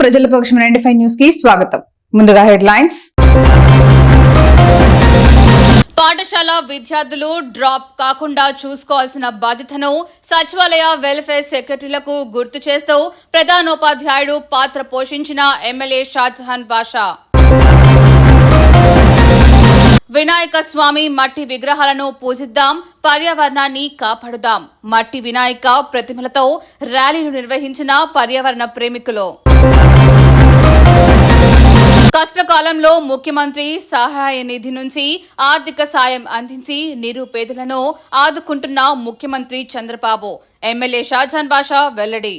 ప్రజల పక్షం ninety five న్యూస్కి స్వాగతం. ముందుగా హెడ్లైన్స్. పాఠశాల విద్యార్థులు డ్రాప్ కాకుండా చూసుకోవాల్సిన బాధ్యతను సచివాలయ వెల్ఫేర్ సెక్రటరీలకు గుర్తు చేస్తూ ప్రధానోపాధ్యాయుడు పాత్ర పోషించిన ఎమ్మెల్యే షాజహాన్ బాషా. వినాయక స్వామి మట్టి విగ్రహాలను పూజిద్దాం పర్యావరణాన్ని కాపాడుదాం. మట్టి వినాయక ప్రతిమలతో ర్యాలీలు నిర్వహించిన పర్యావరణ ప్రేమికులు. కష్టకాలంలో ముఖ్యమంత్రి సహాయ నిధి నుంచి ఆర్థిక సాయం అందించి నిరుపేదలను ఆదుకుంటున్న ముఖ్యమంత్రి చంద్రబాబు. ఎమ్మెల్యే షాజాన్ బాషా వెల్లడి.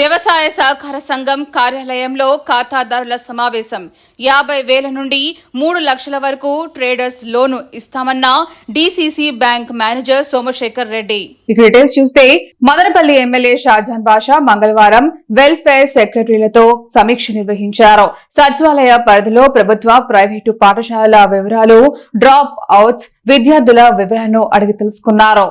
వ్యవసాయ సహకార సంఘం కార్యాలయంలో ఖాతాదారుల సమావేశం. యాభై వేల నుండి మూడు లక్షల వరకు traders loan ఇస్తామన్న DCC bank manager Somasekhar Reddy. ఇక డీటెయిల్స్ చూస్తే మదనపల్లి ఎమ్మెల్యే షాజాన్ బాషా మంగళవారం వెల్ఫేర్ సెక్రటరీలతో సమీక్ష నిర్వహించారు. సచివాలయ పరిధిలో ప్రభుత్వ ప్రైవేటు పాఠశాలల వివరాలు డ్రాప్ అవుట్స్ విద్యార్థుల వివరాలను అడిగి తెలుసుకున్నారు.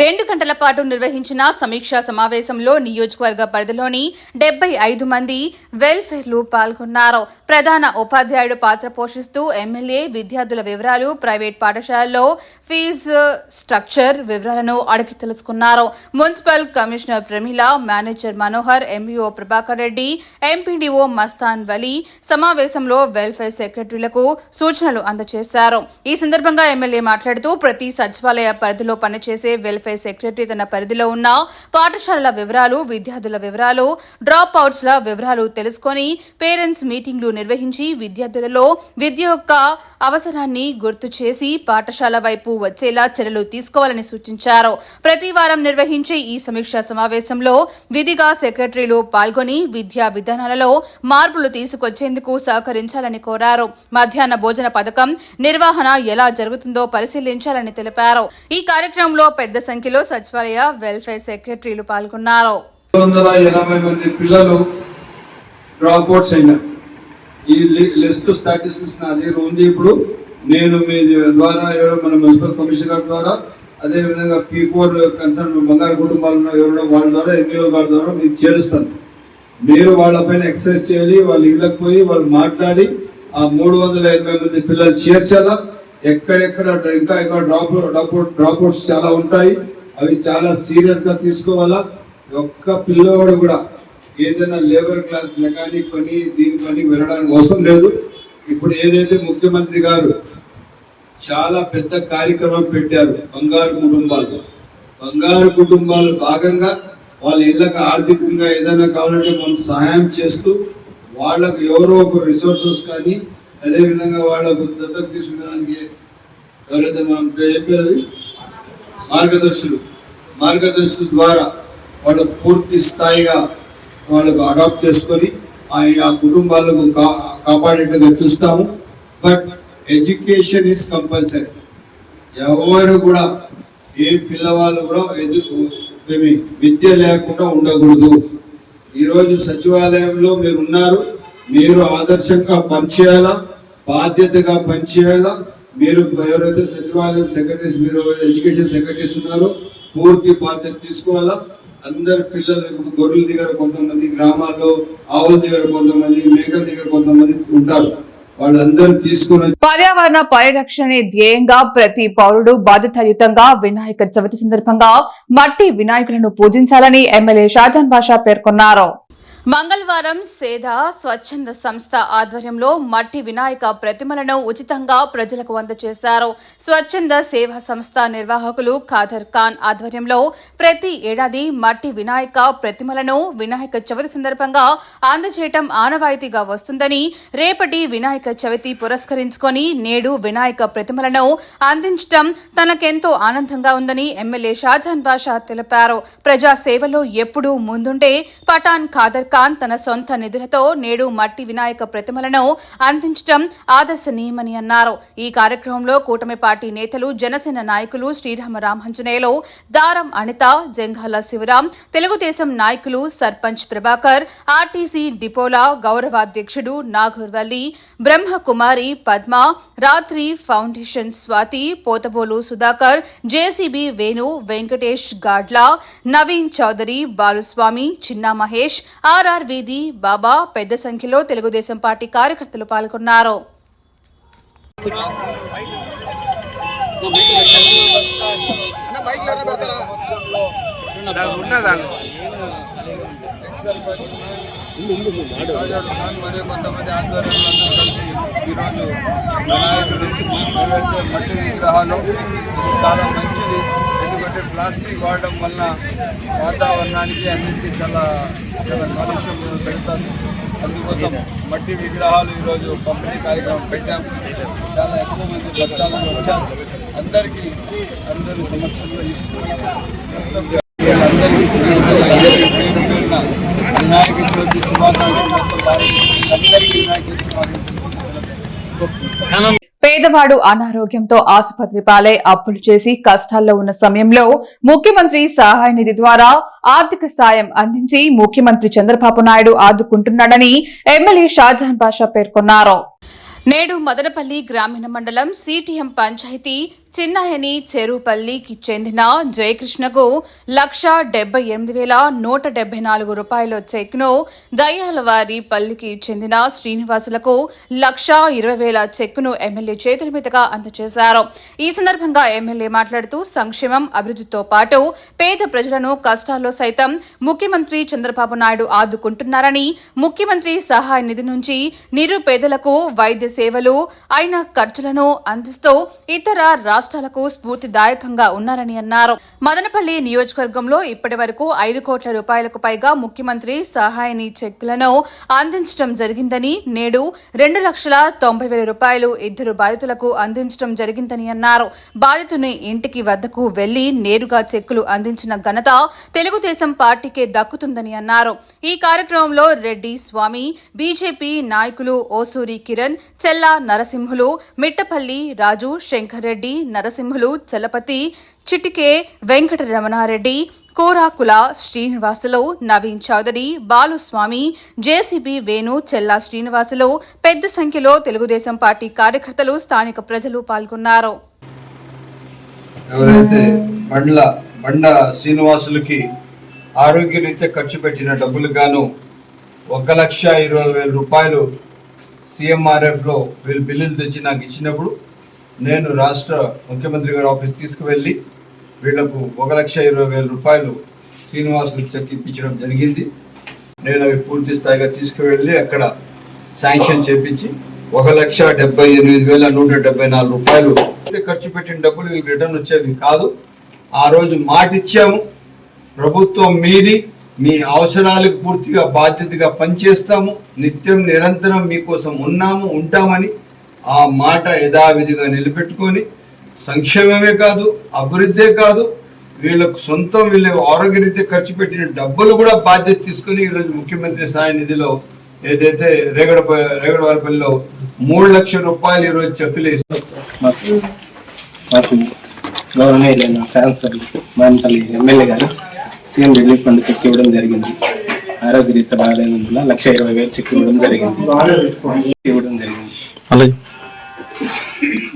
రెండు గంటల పాటు నిర్వహించిన సమీక్షా సమావేశంలో నియోజకవర్గ పరిధిలోని డెబ్బై ఐదు మంది వెల్ఫేర్లు పాల్గొన్నారు. ప్రధాన ఉపాధ్యాయుడు పాత్ర పోషిస్తూ ఎమ్మెల్యే విద్యార్థుల వివరాలు ప్రైవేట్ పాఠశాలల్లో ఫీజు స్ట్రక్చర్ వివరాలను అడిగి తెలుసుకున్నారు. Municipal commissioner Pramila manager Manohar MEO Prabhakar Reddy MPDO Mastan Vali సమావేశంలో వెల్ఫేర్ సెక్రటరీలకు సూచనలు అందజేశారు. ఈ సందర్భంగా ఎమ్మెల్యే మాట్లాడుతూ ప్రతి సచివాలయ పరిధిలో పనిచేసే వెల్ఫేర్ సెక్రటరీ తన పరిధిలో ఉన్న పాఠశాలల వివరాలు విద్యార్థుల వివరాలు డ్రాప్ అవుట్స్ ల వివరాలు తెలుసుకొని పేరెంట్స్ మీటింగ్లు నిర్వహించి విద్యార్థులలో విద్య యొక్క అవసరాన్ని గుర్తు చేసి పాఠశాల వైపు వచ్చేలా చర్యలు తీసుకోవాలని సూచించారు. ప్రతి వారం నిర్వహించే ఈ సమీక్షా సమావేశంలో విధిగా సెక్రటరీలు పాల్గొని విద్యా విధానాలలో మార్పులు తీసుకొచ్చేందుకు సహకరించాలని కోరారు. మధ్యాహ్న భోజన పథకం నిర్వహణ ఎలా జరుగుతుందో పరిశీలించాలని తెలిపారు. ఈ కార్యక్రమంలో పెద్ద సంఖ్యలో సచివాలయ వెల్ఫేర్ సెక్రటరీలు పాల్గొన్నారు. మంది పిల్లలు డ్రాప్ అవుట్స్ అయినారు. ఈ లిస్ట్ స్టాటిస్టిక్స్ నా దగ్గర ఉంది ఇప్పుడు. నేను మీ ద్వారా ఎవరో మన మున్సిపల్ కమిషనర్ ద్వారా అదే విధంగా పీ ఫోర్ కన్సర్న్ బంగారు కుటుంబాలు ఉన్న ఎవరో వాళ్ళ ద్వారా ఎంఈఓ గారి ద్వారా మీకు చేరుస్తాను. మీరు వాళ్ళపైన ఎక్సర్సైజ్ చేయాలి వాళ్ళ ఇళ్ళకి పోయి వాళ్ళు మాట్లాడి ఆ మూడు వందల ఎనభై మంది పిల్లలు చేర్చాలా? ఎక్కడెక్కడ ఇంకా ఇంకా డ్రాప్ డ్రాప్ డ్రాప్ అవుట్స్ చాలా ఉంటాయి. అవి చాలా సీరియస్గా తీసుకోవాలా? ఒక్క పిల్లవాడు కూడా ఏదైనా లేబర్ క్లాస్ మెకానిక్ పని దీని పని వెళ్ళడానికి అవసరం లేదు. ఇప్పుడు ఏదైతే ముఖ్యమంత్రి గారు చాలా పెద్ద కార్యక్రమం పెట్టారు బంగారు కుటుంబాలు. బంగారు కుటుంబాలు భాగంగా వాళ్ళ ఇళ్ళకి ఆర్థికంగా ఏదైనా కావాలంటే మనం సహాయం చేస్తూ వాళ్ళకు ఎవరో ఒక రిసోర్సెస్ కానీ అదేవిధంగా వాళ్ళకు దత్తత తీసుకునేదానికి ఎవరైతే మనం చెప్పేది? మార్గదర్శులు. మార్గదర్శుల ద్వారా వాళ్ళ పూర్తి స్థాయిగా వాళ్ళకు అడాప్ట్ చేసుకొని ఆయన ఆ కుటుంబాలకు కా కాపాడేట్టుగా చూస్తాము. బట్ ఎడ్యుకేషన్ ఇస్ కంపల్సరీ ఎవరు కూడా ఏ పిల్లవాళ్ళు కూడా ఏమి విద్య లేకుండా ఉండకూడదు. ఈరోజు సచివాలయంలో మీరు ఉన్నారు మీరు ఆదర్శంగా పనిచేయాలా? బాధ్యతగా పనిచేయాలా? మీరు ఎవరైతే సచివాలయం సెక్రటరీస్ మీరు ఎడ్యుకేషన్ సెక్రటరీస్ ఉన్నారో పూర్తి బాధ్యత తీసుకోవాలా? అందరు పిల్లలు ఇప్పుడు గొర్రెల దగ్గర కొంతమంది గ్రామాల్లో ఆవుల దగ్గర కొంతమంది మేకల దగ్గర కొంతమంది ఉంటారు. వాళ్ళందరూ తీసుకుని పర్యావరణ పరిరక్షణే ధ్యేయంగా ప్రతి పౌరుడు బాధ్యతాయుతంగా వినాయక చవితి సందర్భంగా మట్టి వినాయకులను పూజించాలని ఎమ్మెల్యే షాజాన్ బాషా పేర్కొన్నారు. మంగళవారం సేద స్వచ్ఛంద సంస్థ ఆధ్వర్యంలో మట్టి వినాయక ప్రతిమలను ఉచితంగా ప్రజలకు అందజేశారు. స్వచ్ఛంద సేవా సంస్థ నిర్వాహకులు ఖాదర్ ఖాన్ ఆధ్వర్యంలో ప్రతి ఏడాది మట్టి వినాయక ప్రతిమలను వినాయక చవితి సందర్భంగా అందజేయటం ఆనవాయితీగా వస్తుందని రేపటి వినాయక చవితి పురస్కరించుకొని నేడు వినాయక ప్రతిమలను అందించటం తనకెంతో ఆనందంగా ఉందని ఎమ్మెల్యే షాజాన్ బాషా తెలిపారు. ప్రజా సేవలో ఎప్పుడూ ముందుండే పఠాన్ ఖాదర్ ఖాన్ ఖాన్ తన సొంత నిధులతో నేడు మట్టి వినాయక ప్రతిమలను అందించడం ఆదర్శనీయమని అన్నారు. ఈ కార్యక్రమంలో కూటమి పార్టీ నేతలు జనసేన నాయకులు శ్రీరామ రామాంజనేయులు దారం అనిత జంఘాల శివరాం తెలుగుదేశం నాయకులు సర్పంచ్ ప్రభాకర్ ఆర్టీసీ డిపోలా గౌరవాధ్యక్షుడు నాగూర్వల్లి బ్రహ్మకుమారి పద్మ రాత్రి foundation Swathi Pothabolu Sudhakar JCB Venu Venkatesh Gadla Naveen Chowdary Baluswamy Chinna Mahesh R RR వీధి బాబా పెద్ద సంఖ్యలో తెలుగుదేశం పార్టీ కార్యకర్తలు పాల్గొన్నారు. మరియు కొంతమంది ఆధ్వర్యంలో కలిసి ఈరోజు వినాయకుడు ఏవైతే మట్టి విగ్రహాలు ఇది చాలా మంచిది. ఎందుకంటే ప్లాస్టిక్ వాడడం వల్ల వాతావరణానికి అన్నింటికి చాలా చాలా కాలుష్యం అందుకోసం మట్టి విగ్రహాలు ఈరోజు పంపిణీ కార్యక్రమం పెట్టాం. చాలా ఎక్కువ మంది భక్తాలను వచ్చారు. అందరికీ అందరి సమక్షంలో ఇస్తూ ఎంతో అందరికీ పేరు పేరున పేరు పేరున వినాయక చవితి శుభాకాంక్షలు మొత్తం భారతదేశం అందరికీ వినాయక చవితి శుభాకాంక్షలు పేదవాడు అనారోగ్యంతో ఆసుపత్రి పాలై అప్పులు చేసి కష్టాల్లో ఉన్న సమయంలో ముఖ్యమంత్రి సహాయ నిధి ద్వారా ఆర్థిక సాయం అందించి ముఖ్యమంత్రి చంద్రబాబు నాయుడు ఆదుకుంటున్నాడని ఎమ్మెల్యే షాజహాన్ బాషా పేర్కొన్నారు. నేడు మదనపల్లి గ్రామీణ మండలం సిటిఎం పంచాయతీ చిన్నాయని చెరుపల్లికి చెందిన జయకృష్ణకు లక్ష డెబ్బై ఎనిమిది వేల నూట డెబ్బై నాలుగు రూపాయల చెక్ను దయ్యాలవారి పల్లికి చెందిన శ్రీనివాసులకు లక్ష ఇరవై వేల చెక్కును ఎమ్మెల్యే చేతుల మీదుగా అందజేశారు. ఈ సందర్భంగా ఎమ్మెల్యే మాట్లాడుతూ సంక్షేమం అభివృద్ధితో పాటు పేద ప్రజలను కష్టాల్లో సైతం ముఖ్యమంత్రి చంద్రబాబు నాయుడు ఆదుకుంటున్నారని ముఖ్యమంత్రి సహాయ నిధి నుంచి నిరుపేదలకు వైద్య సేవలు అయిన ఖర్చులను అందిస్తూ ఇతర రాష్ట్రాలకు స్ఫూర్తిదాయకంగా ఉన్నారని అన్నారు. మదనపల్లి నియోజకవర్గంలో ఇప్పటి వరకు ఐదు కోట్ల రూపాయలకు పైగా ముఖ్యమంత్రి సహాయని చెక్కులను అందించడం జరిగిందని నేడు రెండు లక్షల తొంభై వేల రూపాయలు ఇద్దరు బాధితులకు అందించడం జరిగిందని అన్నారు. బాధితుని ఇంటికి వద్దకు వెళ్ళి నేరుగా చెక్కులు అందించిన ఘనత తెలుగుదేశం పార్టీకే దక్కుతుందని అన్నారు. ఈ కార్యక్రమంలో రెడ్డి స్వామి బీజేపీ నాయకులు ఓసూరి కిరణ్ చెల్లా నరసింహులు మిట్టపల్లి రాజు శంకర్ రెడ్డి నరసింహులు చలపతి చిటికే వెంకటరమణారెడ్డి కోరాకుల శ్రీనివాసులు నవీన్ చౌదరి బాలుస్వామి జేసీబీ వేణు చెల్లా శ్రీనివాసులు పెద్ద సంఖ్యలో తెలుగుదేశం పార్టీ కార్యకర్తలు స్థానిక ప్రజలు పాల్గొన్నారు. ఎవరైతే బండ్ల బండ శ్రీనివాసులకి ఆరోగ్య ఖర్చు పెట్టిన డబ్బులు గాను ఒక లక్ష ఇరవై వేల రూపాయలు సిఎంఆర్ఎఫ్లో వీళ్ళు బిల్లులు తెచ్చి నాకు ఇచ్చినప్పుడు నేను రాష్ట్ర ముఖ్యమంత్రి గారి ఆఫీస్ తీసుకువెళ్ళి వీళ్ళకు ఒక లక్ష ఇరవై వేల రూపాయలు శ్రీనివాసులు చెక్ ఇప్పించడం జరిగింది. నేను అవి పూర్తి స్థాయిగా తీసుకువెళ్ళి అక్కడ శాంక్షన్ చేపించి ఒక లక్ష డెబ్బై ఎనిమిది వేల నూట డెబ్బై నాలుగు రూపాయలు ఖర్చు పెట్టిన డబ్బులు వీళ్ళకి రిటర్న్ వచ్చేవి కాదు. ఆ రోజు మాట ఇచ్చాము ప్రభుత్వం మీది మీ అవసరాలకు పూర్తిగా బాధ్యతగా పనిచేస్తాము. నిత్యం నిరంతరం మీకోసం ఉన్నాము ఉంటామని ఆ మాట యథావిధిగా నిలబెట్టుకొని సంక్షేమమే కాదు అభివృద్ధే కాదు వీళ్ళకు సొంతం వీళ్ళ ఆరోగ్యరీత్యా ఖర్చు పెట్టిన డబ్బులు కూడా బాధ్యత తీసుకుని ఈరోజు ముఖ్యమంత్రి సాయ నిధిలో ఏదైతే రేగడ రేగడవారిపల్లిలో మూడు లక్షల రూపాయలు ఈరోజు చెక్కులు వేస్తారు మాకు మాకు గౌరవనీయులైన శాసనసభ్యులు మానపల్లి ఎమ్మెల్యే గారు సీఎం రిలీఫ్ ఫండ్ చెక్ ఇవ్వడం జరిగింది. ఆరోగ్య రీత్యా బాగాలేనందున లక్ష ఇరవై వేలు చెక్ ఇవ్వడం జరిగింది. ఇవ్వడం జరిగింది. అలాగే.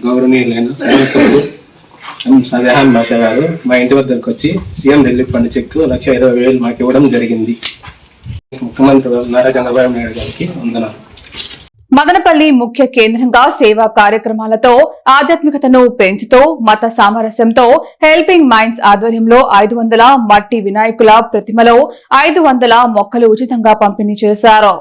గౌరవనీయులైన శాసనసభ్యులు ఎం సజహాన్ బాషా గారు మా ఇంటి వద్దకు వచ్చి CM relief fund cheque lakh ఇరవై వేలు మాకు ఇవ్వడం జరిగింది. ముఖ్యమంత్రి నారా చంద్రబాబు నాయుడు గారికి వందనాలు. మదనపల్లి ముఖ్య కేంద్రంగా సేవా కార్యక్రమాలతో ఆధ్యాత్మికతను పెంచుతూ మత సామరస్యంతో హెల్పింగ్ మైండ్స్ ఆధ్వర్యంలో ఐదు వందల మట్టి వినాయకుల ప్రతిమలో ఐదు వందల మొక్కలు ఉచితంగా పంపిణీ చేశారు.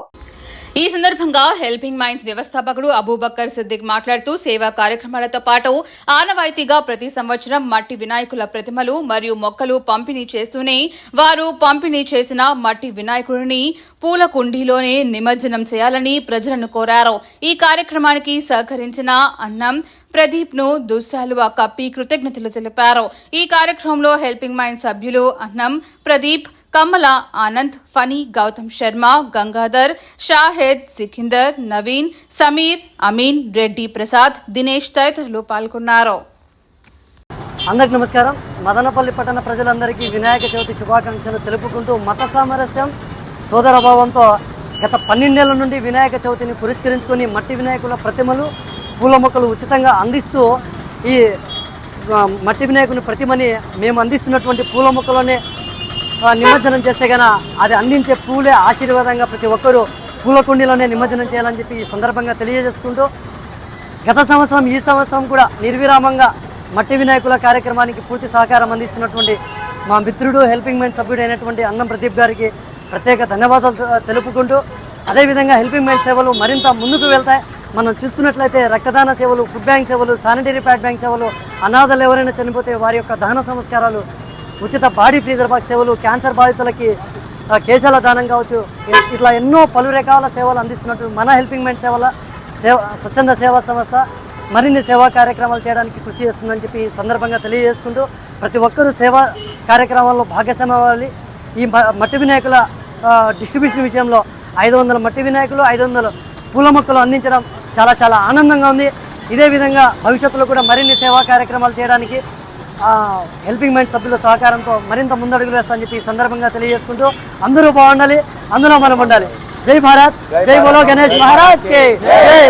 ఈ సందర్భంగా హెల్పింగ్ మైండ్స్ వ్యవస్థాపకుడు అబూబక్కర్ సిద్దిక్ మాట్లాడుతూ సేవా కార్యక్రమాలతో పాటు ఆనవాయితీగా ప్రతి సంవత్సరం మట్టి వినాయకుల ప్రతిమలు మరియు మొక్కలు పంపిణీ చేస్తూనే వారు పంపిణీ చేసిన మట్టి వినాయకుడిని పూల కుండీలోనే నిమజ్జనం చేయాలని ప్రజలను కోరారు. ఈ కార్యక్రమానికి సహకరించిన అన్నం ప్రదీప్ను దుస్సాలువా కప్పి కృతజ్ఞతలు తెలిపారు. ఈ కార్యక్రమంలో హెల్పింగ్ మైండ్ సభ్యులు అన్నం ప్రదీప్ కమల ఆనంద్ ఫనీ గౌతమ్ శర్మ గంగాధర్ షాహెద్ సికిందర్ నవీన్ సమీర్ అమీన్ రెడ్డి ప్రసాద్ దినేష్ తదితరులు పాల్గొన్నారు. అందరికి నమస్కారం. మదనపల్లి పట్టణ ప్రజలందరికీ వినాయక చవితి శుభాకాంక్షలు తెలుపుకుంటూ మత సామరస్యం సోదరభావంతో గత పన్నెండేళ్ళ నుండి వినాయక చవితిని పురస్కరించుకొని మట్టి వినాయకుల ప్రతిమలు పూల మొక్కలు ఉచితంగా అందిస్తూ ఈ మట్టి వినాయకుని ప్రతిమని మేము అందిస్తున్నటువంటి పూల మొక్కలని నిమజ్జనం చేస్తే గన అది అందించే పూలే ఆశీర్వాదంగా ప్రతి ఒక్కరూ పూల కుండీలోనే నిమజ్జనం చేయాలని చెప్పి ఈ సందర్భంగా తెలియజేసుకుంటూ గత సంవత్సరం ఈ సంవత్సరం కూడా నిర్విరామంగా మట్టి వినాయకుల కార్యక్రమానికి పూర్తి సహకారం అందిస్తున్నటువంటి మా మిత్రుడు హెల్పింగ్ మైండ్ సభ్యుడైనటువంటి అన్నం ప్రదీప్ గారికి ప్రత్యేక ధన్యవాదాలు తెలుపుకుంటూ అదేవిధంగా హెల్పింగ్ మైండ్ సేవలు మరింత ముందుకు వెళ్తాయి. మనం చూసుకున్నట్లయితే రక్తదాన సేవలు ఫుడ్ బ్యాంక్ సేవలు శానిటరీ ప్యాడ్ బ్యాంక్ సేవలు అనాథలు ఎవరైనా చనిపోతే వారి యొక్క దహన సంస్కారాలు ఉచిత బాడీ ఫ్రీజర్ బాక్స్ సేవలు క్యాన్సర్ బాధితులకి కేశాల దానం కావచ్చు. ఇట్లా ఎన్నో పలు రకాల సేవలు అందిస్తున్నట్టు మన హెల్పింగ్ మైండ్ సేవల సేవ స్వచ్ఛంద సేవా సంస్థ మరిన్ని సేవా కార్యక్రమాలు చేయడానికి కృషి చేస్తుందని చెప్పి ఈ సందర్భంగా తెలియజేసుకుంటూ ప్రతి ఒక్కరూ సేవా కార్యక్రమాల్లో భాగస్వామ్యం అవ్వాలి ఈ మట్టి వినాయకుల డిస్ట్రిబ్యూషన్ విషయంలో ఐదు వందల మట్టి వినాయకులు ఐదు వందల పూల మొక్కలు అందించడం చాలా చాలా ఆనందంగా ఉంది. ఇదే విధంగా భవిష్యత్తులో కూడా మరిన్ని సేవా కార్యక్రమాలు చేయడానికి హెల్పింగ్ మైండ్ సభ్యుల సహకారంతో మరింత ముందడుగులు వేస్తామని చెప్పి ఈ సందర్భంగా తెలియజేసుకుంటూ అందరూ బాగుండాలి అందులో మనం ఉండాలి. జై భారత్ జై బోలో గణేష్ మహారాజ్ కే జై.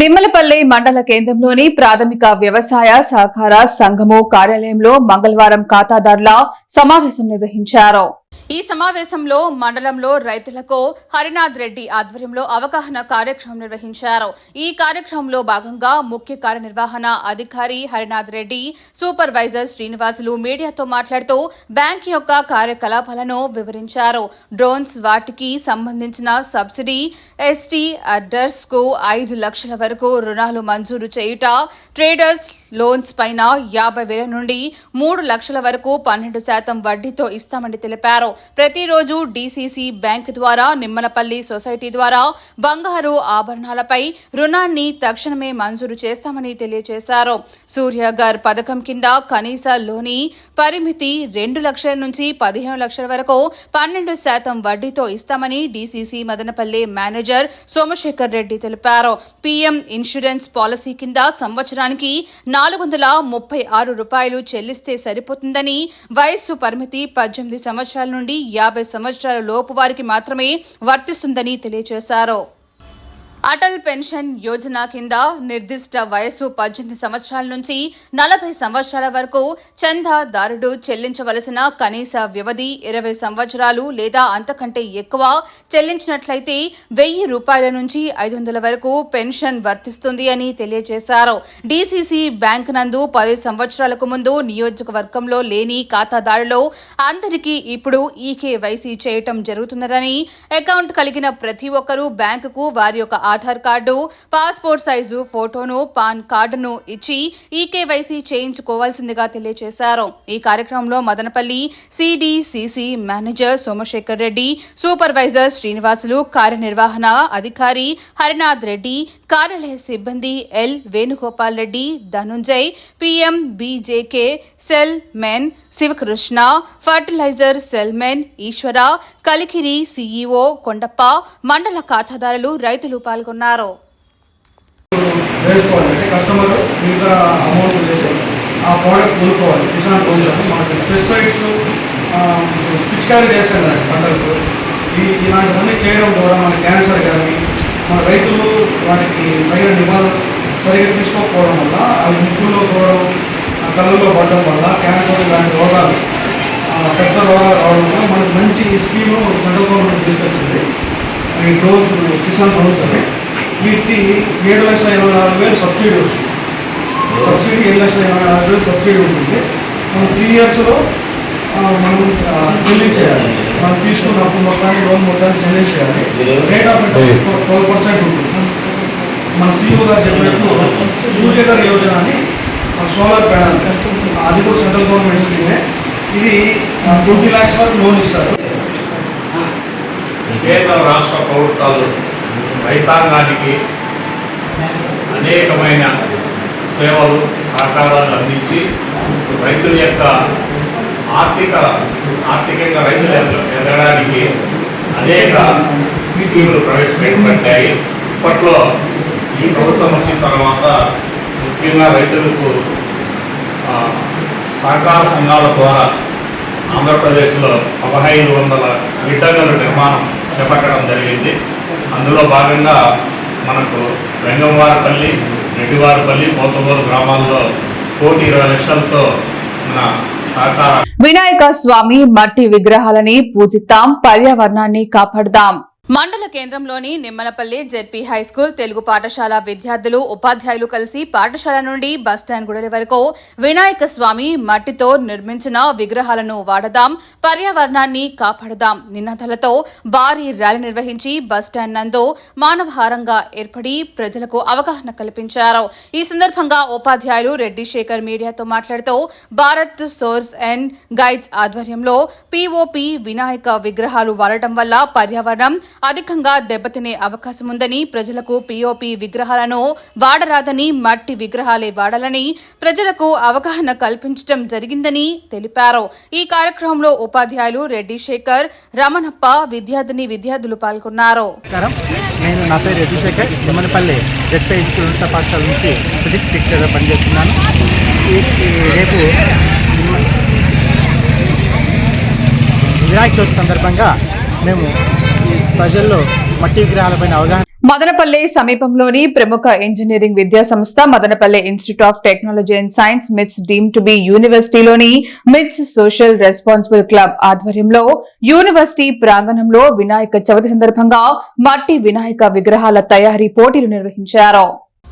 నిమ్మలపల్లి మండల కేంద్రంలోని ప్రాథమిక వ్యవసాయ సహకార సంఘము కార్యాలయంలో మంగళవారం ఖాతాదారుల సమావేశం నిర్వహించారు. ఈ సమావేశంలో మండలంలో రైతులకు హరినాథ్ రెడ్డి ఆధ్వర్యంలో అవగాహన కార్యక్రమం నిర్వహించారు. ఈ కార్యక్రమంలో భాగంగా ముఖ్య కార్యనిర్వహణ అధికారి హరినాథ్ రెడ్డి సూపర్వైజర్ శ్రీనివాసులు మీడియాతో మాట్లాడుతూ బ్యాంక్ యొక్క కార్యకలాపాలను వివరించారు. డ్రోన్స్ వాటికి సంబంధించిన సబ్సిడీ ఎస్టీ అడ్డర్స్కు ఐదు లక్షల వరకు రుణాలు మంజూరు చేయుట ట్రేడర్స్ లోన్స్ పైన యాభై వేల నుండి మూడు లక్షల వరకు పన్నెండు శాతం వడ్డీతో ఇస్తామని తెలిపారు. ప్రతిరోజు డీసీసీ బ్యాంక్ ద్వారా నిమ్మలపల్లి సొసైటీ ద్వారా బంగారు ఆభరణాలపై రుణాన్ని తక్షణమే మంజూరు చేస్తామని తెలియజేశారు. సూర్యగర్ పథకం కింద కనీస లోని పరిమితి రెండు లక్షల నుంచి పదిహేను లక్షల వరకు పన్నెండు శాతం వడ్డీతో ఇస్తామని డీసీసీ మదనపల్లి మేనేజర్ సోమశేఖర్ రెడ్డి తెలిపారు. పీఎం ఇన్సూరెన్స్ పాలసీ కింద సంవత్సరానికి నాలుగు వందల ముప్పై ఆరు రూపాయలు చెల్లిస్తే సరిపోతుందని వయస్సు పరిమితి పద్దెనిమిది సంవత్సరాల నుండి యాభై సంవత్సరాల లోపు వారికి మాత్రమే వర్తిస్తుందని తెలియజేశారు. అటల్ పెన్షన్ యోజన కింద నిర్దిష్ట వయస్సు పద్దెనిమిది సంవత్సరాల నుంచి నలభై సంవత్సరాల వరకు చందాదారుడు చెల్లించవలసిన కనీస వ్యవధి ఇరవై సంవత్సరాలు లేదా అంతకంటే ఎక్కువ చెల్లించినట్లయితే వెయ్యి రూపాయల నుంచి ఐదు వందల వరకు పెన్షన్ వర్తిస్తుంది అని తెలియజేశారు. డీసీసీ బ్యాంక్ నందు పది సంవత్సరాలకు ముందు నియోజకవర్గంలో లేని ఖాతాదారులు అందరికీ ఇప్పుడు ఈకేవైసీ చేయటం జరుగుతున్నదని అకౌంట్ కలిగిన ప్రతి ఒక్కరూ బ్యాంకుకు వారి యొక్క ఆధార్ కార్డు పాస్పోర్ట్ సైజు ఫోటోను పాన్ కార్డును ఇచ్చి ఈకేవైసీ చేయించుకోవాల్సిందిగా తెలియజేశారు. ఈ కార్యక్రమంలో Madanapalli CDCC manager Somasekhar Reddy supervisor Srinivasulu కార్యనిర్వహణ అధికారి హరినాథ్ రెడ్డి కార్యాలయ సిబ్బంది L Venugopal Reddy Dhanunjay PM BJK salesmen Sivakrishna fertilizer salesmen Eswara Kalikiri CEO Kondappa మండల ఖాతాదారులు రైతులు పాల్గొన్నారు. ఆ ప్రోడక్ట్ కిసాన్ పెస్టిసైడ్స్ పిచికారీ చేస్తాం కదా పంటలకు. ఇలాంటివన్నీ చేయడం ద్వారా మన క్యాన్సర్ కానీ మన రైతులు వాటికి తగిన నివారణ సరిగ్గా తీసుకోకపోవడం వల్ల అవి ముక్కుల్లో పోవడం కళ్ళలో పడడం వల్ల క్యాన్సర్ ఇలాంటి రోగాలు పెద్ద రోగాలు రావడం వల్ల మనకు మంచి స్కీమ్ సెంట్రల్ గవర్నమెంట్ తీసుకొచ్చింది. ఈ డ్రోన్స్ కిసాన్ డ్రోన్స్ అని. వీటికి ఏడు లక్షల ఇరవై నాలుగు వేలు సబ్సిడీ వస్తుంది. సబ్సిడీ ఏడు లక్షల ఇరవై నాలుగు వేలు సబ్సిడీ ఉంటుంది. మనం త్రీ ఇయర్స్లో మనం చెల్లించేయాలి. మనం తీసుకున్న అప్పు మొత్తాన్ని లోన్ మొత్తాన్ని చెల్లించేయాలి. Rate of interest twelve percent ఉంటుంది. మన సీఈఓ గారు చెప్పినట్టు సూర్యగర్ యోజన అని సోలార్ ప్యానల్ అది కూడా సెంట్రల్ గవర్నమెంట్ స్కీమే. ఇది ట్వంటీ ల్యాక్స్ వరకు లోన్ ఇస్తారు. కేంద్ర రాష్ట్ర ప్రభుత్వాలు రైతాంగానికి అనేకమైన సేవలు సహకారాలు అందించి రైతుల యొక్క ఆర్థిక ఆర్థికంగా రైతులు ఎదగడానికి అనేక స్కీములు ప్రవేశపెట్టబడ్డాయి. ఇప్పట్లో ఈ ప్రభుత్వం వచ్చిన తర్వాత ముఖ్యంగా రైతులకు సహకార సంఘాల ద్వారా ఆంధ్రప్రదేశ్లో పదహైదు వందల గిడ్డంగుల నిర్మాణం చేపట్టడం జరిగింది. అందులో భాగంగా మనకు వెంగంవారపల్లి రెడ్డివారపల్లి పోతమూరు గ్రామాల్లో కోటి ఇరవై లక్షలతో మన సహకార వినాయక స్వామి మట్టి విగ్రహాలని పూజిద్దాం పర్యావరణాన్ని కాపాడదాం మండల కేంద్రంలోని Nimmanapalli ZP high school Telugu పాఠశాల విద్యార్థులు ఉపాధ్యాయులు కలిసి పాఠశాల నుండి బస్టాండ్ గుడలి వరకు వినాయక స్వామి మట్టితో నిర్మించిన విగ్రహాలను వాడదాం పర్యావరణాన్ని కాపాడదాం నినాదాలతో భారీ ర్యాలీ నిర్వహించి బస్టాండ్ నందు మానవహారంగా ఏర్పడి ప్రజలకు అవగాహన కల్పించారు. ఈ సందర్భంగా ఉపాధ్యాయులు రెడ్డి శేఖర్ మీడియాతో మాట్లాడుతూ భారత్ సోర్స్ అండ్ గైడ్స్ ఆధ్వర్యంలో పీఓపీ వినాయక విగ్రహాలు వాడటం వల్ల పర్యావరణం అధికంగా దెబ్బతినే అవకాశం ఉందని ప్రజలకు పీఓపీ విగ్రహాలను వాడరాదని మట్టి విగ్రహాలే వాడాలని ప్రజలకు అవగాహన కల్పించడం జరిగిందని తెలిపారు. ఈ కార్యక్రమంలో ఉపాధ్యాయులు రెడ్డి శేఖర్ రమణప్ప విద్యార్థిని విద్యార్థులు పాల్గొన్నారు. నేను నా పేరు రెడ్డి శేఖర్ నిమ్మనపల్లి జెడ్పై స్కూల్ ఉన్నత పాఠశాల నుంచి ఫిజిక్స్ టీచర్గా పనిచేస్తున్నాను. రేపు వినాయక చవితి సందర్భంగా మేము ప్రజల్లో మట్టి విగ్రహాలపైన అవగాహన మదనపల్లె సమీపంలోని ప్రముఖ ఇంజనీరింగ్ విద్యా సంస్థ Madanapalle institute of technology and science MITS deemed to be యూనివర్సిటీలోని MITS social responsible club ఆధ్వర్యంలో యూనివర్సిటీ ప్రాంగణంలో వినాయక చవితి సందర్భంగా మట్టి వినాయక విగ్రహాల తయారీ పోటీలు నిర్వహించారు.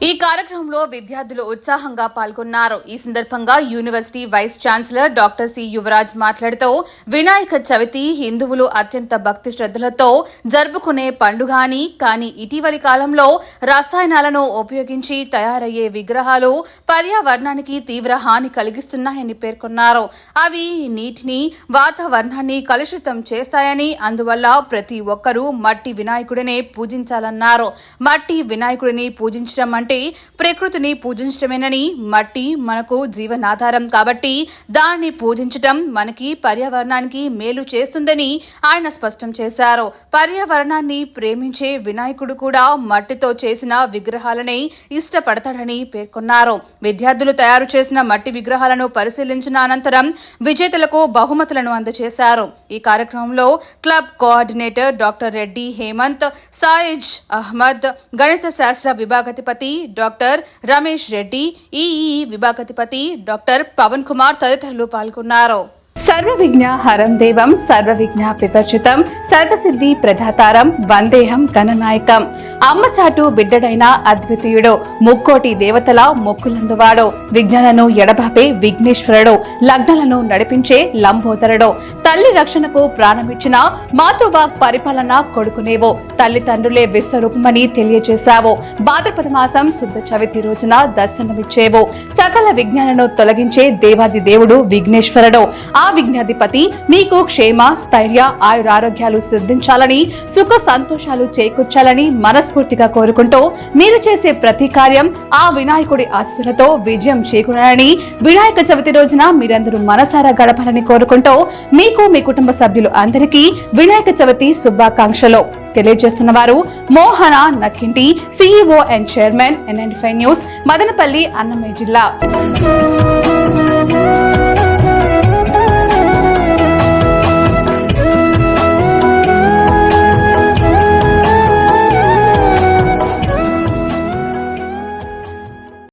ఈ కార్యక్రమంలో విద్యార్థులు ఉత్సాహంగా పాల్గొన్నారు. ఈ సందర్భంగా university vice chancellor doctor C Yuvaraj మాట్లాడుతూ వినాయక చవితి హిందువులు అత్యంత భక్తి శ్రద్ధలతో జరుపుకునే పండుగ అని కానీ ఇటీవలి కాలంలో రసాయనాలను ఉపయోగించి తయారయ్యే విగ్రహాలు పర్యావరణానికి తీవ్ర హాని కలిగిస్తున్నాయని పేర్కొన్నారు. అవి నీటిని వాతావరణాన్ని కలుషితం చేస్తాయని అందువల్ల ప్రతి ఒక్కరూ మట్టి వినాయకుడినే పూజించాలన్నారు. మట్టి వినాయకుడిని పూజించడం అంటే ప్రకృతిని పూజించడమేనని మట్టి మనకు జీవనాధారం కాబట్టి దాన్ని పూజించటం మనకి పర్యావరణానికి మేలు చేస్తుందని ఆయన స్పష్టం చేశారు. పర్యావరణాన్ని ప్రేమించే వినాయకుడు కూడా మట్టితో చేసిన విగ్రహాలనే ఇష్టపడతాడని పేర్కొన్నారు. విద్యార్థులు తయారు చేసిన మట్టి విగ్రహాలను పరిశీలించిన అనంతరం విజేతలకు బహుమతులను అందజేశారు. ఈ కార్యక్రమంలో club coordinator doctor Reddy Hemanth Saiz Ahmed గణిత శాస్త్ర విభాగాధిపతి డాక్టర్ రమేష్ రెడ్డి ఈఈ విభాగాధిపతి డాక్టర్ పవన్ కుమార్ తదితరులు పాల్గొన్నారు. సర్వ విజ్ఞ హరం దేవం సర్వ విఘ్న విపర్చితం సర్వసిద్ధి ప్రధాతారం వందేహం గణనాయకం అమ్మచాటు బిడ్డడైన అద్వితీయుడు. ముక్కోటి దేవతల మొక్కులందువాడు. విజ్ఞానను ఎడబాపే విఘ్నేశ్వరుడు. లగ్నాలను నడిపించే లంబోదరుడు. తల్లి రక్షణకు ప్రాణమిచ్చిన మాతృవాక్ పరిపాలన కొడుకునేవో. తల్లిదండ్రులే విశ్వరూపమని తెలియజేశావు భాద్రపద మాసం శుద్ధ చవితి రోజున దర్శనమిచ్చేవో. సకల విజ్ఞానను తొలగించే దేవాది దేవుడు విఘ్నేశ్వరుడు. ఆ విఘ్నాధిపతి నీకు క్షేమ స్థైర్య ఆయురారోగ్యాలు సిద్ధించాలని సుఖ సంతోషాలు చేకూర్చాలని మనస్ఫూర్తిగా కోరుకుంటూ మీరు చేసే ప్రతి కార్యం ఆ వినాయకుడి ఆశీస్సులతో విజయం చేకూరాలని వినాయక చవితి రోజున మీరందరూ మనసారా గడపాలని కోరుకుంటూ మీకు మీ కుటుంబ సభ్యులు అందరికీ వినాయక చవితి శుభాకాంక్షలు. తెలియజేస్తున్న వారు Mohana Nakkinti CEO and chairman ఎన్ఎన్ఫై news Madanapalle Annamayya జిల్లా.